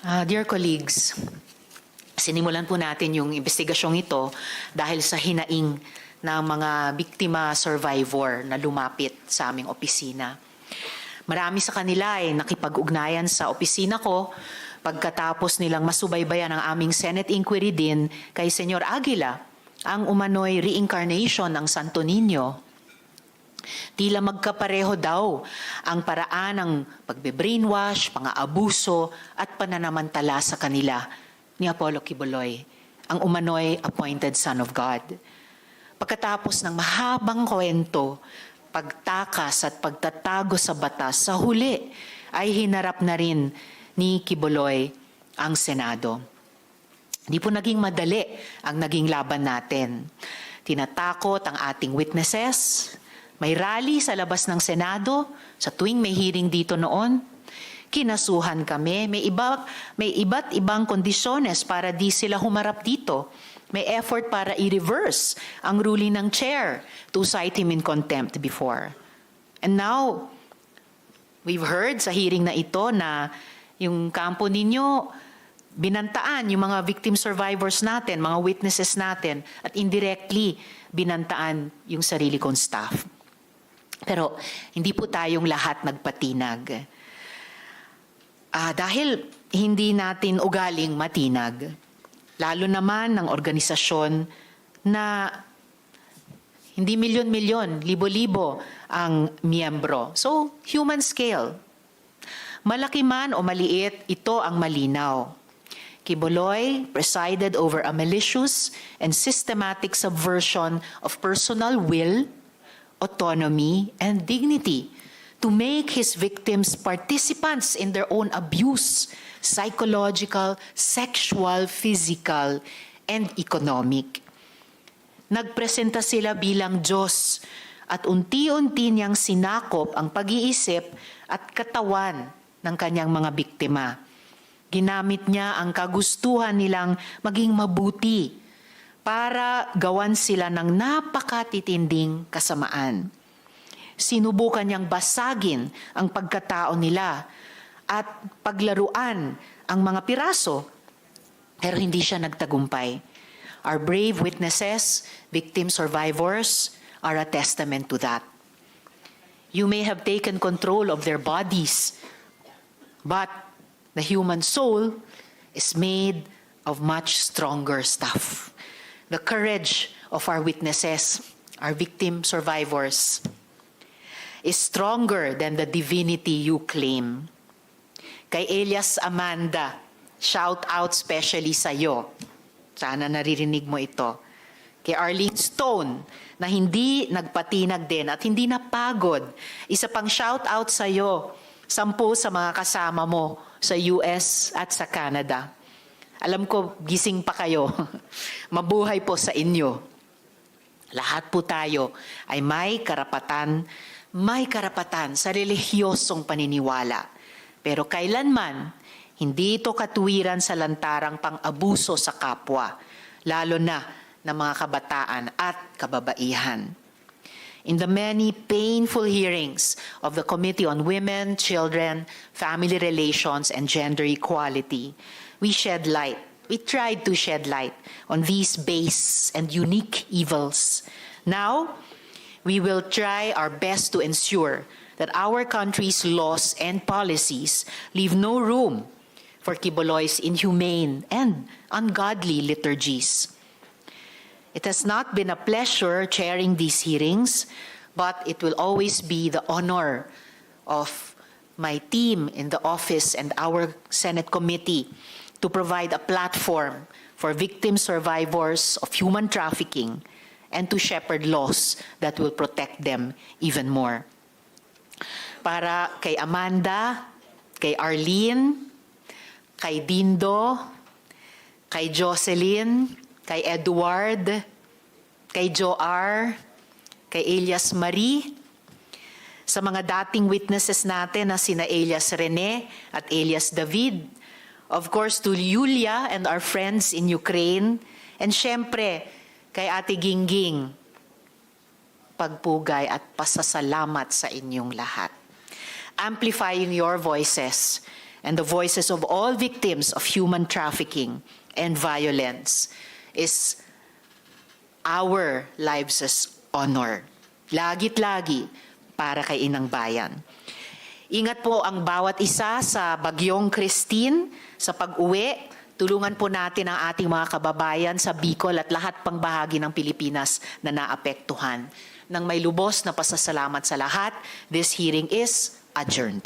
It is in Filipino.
Ah, dear colleagues, sinimulan po natin yung investigasyong ito dahil sa hinaing ng mga biktima survivor na lumapit sa aming opisina. Marami sa kanila ay nakipag-ugnayan sa opisina ko pagkatapos nilang masubaybayan ang aming Senate inquiry din kay Senyor Aguila, ang umano'y reincarnation ng Santo Niño Tila magkapareho daw ang paraan ng pagbe-brainwash, pang-aabuso at pananamantala sa kanila ni Apollo Kibuloy, ang umano'y appointed son of God. Pagkatapos ng mahabang kwento, pagtakas at pagtatago sa batas, sa huli ay hinarap na rin ni Kibuloy ang Senado. Hindi po naging madali ang naging laban natin. Tinatakot ang ating witnesses, may rally sa labas ng Senado sa tuwing may hearing dito noon. Kinasuhan kami. May, iba, may iba't ibang kondisyones para di sila humarap dito. May effort para i-reverse ang ruling ng chair to cite him in contempt before. And now, we've heard sa hearing na ito na yung kampo ninyo, binantaan yung mga victim survivors natin, mga witnesses natin, at indirectly binantaan yung sarili kong staff. Pero hindi po tayong lahat nagpatinag. Ah, dahil hindi natin ugaling matinag, lalo naman ng organisasyon na hindi milyon-milyon, libo-libo ang miyembro. So, human scale. Malaki man o maliit, ito ang malinaw. Kiboloy presided over a malicious and systematic subversion of personal will, autonomy, and dignity to make his victims participants in their own abuse, psychological, sexual, physical, and economic. Nagpresenta sila bilang Diyos at unti-unti niyang sinakop ang pag-iisip at katawan ng kanyang mga biktima. Ginamit niya ang kagustuhan nilang maging mabuti para gawan sila ng napakatitinding kasamaan. Sinubukan niyang basagin ang pagkatao nila at paglaruan ang mga piraso, pero hindi siya nagtagumpay. Our brave witnesses, victim survivors, are a testament to that. You may have taken control of their bodies, but the human soul is made of much stronger stuff. The courage of our witnesses, our victim survivors, is stronger than the divinity you claim. Kay Elias Amanda, shout out specially sa iyo. Sana naririnig mo ito. Kay Arlene Stone, na hindi nagpatinag din at hindi napagod. Isa pang shout out sa iyo, sampu sa mga kasama mo sa US at sa Canada. Alam ko, gising pa kayo. Mabuhay po sa inyo. Lahat po tayo ay may karapatan, may karapatan sa relihiyosong paniniwala. Pero kailanman, hindi ito katuwiran sa lantarang pang-abuso sa kapwa, lalo na ng mga kabataan at kababaihan. In the many painful hearings of the Committee on Women, Children, Family Relations, and Gender Equality, we shed light. We tried to shed light on these base and unique evils. Now, we will try our best to ensure that our country's laws and policies leave no room for Kiboloy's inhumane and ungodly liturgies. It has not been a pleasure chairing these hearings, but it will always be the honor of my team in the office and our Senate committee to provide a platform for victim survivors of human trafficking and to shepherd laws that will protect them even more. Para kay Amanda, kay Arlene, kay Dindo, kay Jocelyn, kay Edward, kay Joar, kay Elias Marie, sa mga dating witnesses natin na sina Elias Rene at Elias David, of course to Yulia and our friends in Ukraine, and syempre kay Ate Gingging, pagpugay at pasasalamat sa inyong lahat. Amplifying your voices and the voices of all victims of human trafficking and violence is our lives as honor. Lagit lagi para kay Inang Bayan. Ingat po ang bawat isa sa bagyong Christine sa pag-uwi. Tulungan po natin ang ating mga kababayan sa Bicol at lahat pang bahagi ng Pilipinas na naapektuhan. Nang may lubos na pasasalamat sa lahat, this hearing is adjourned.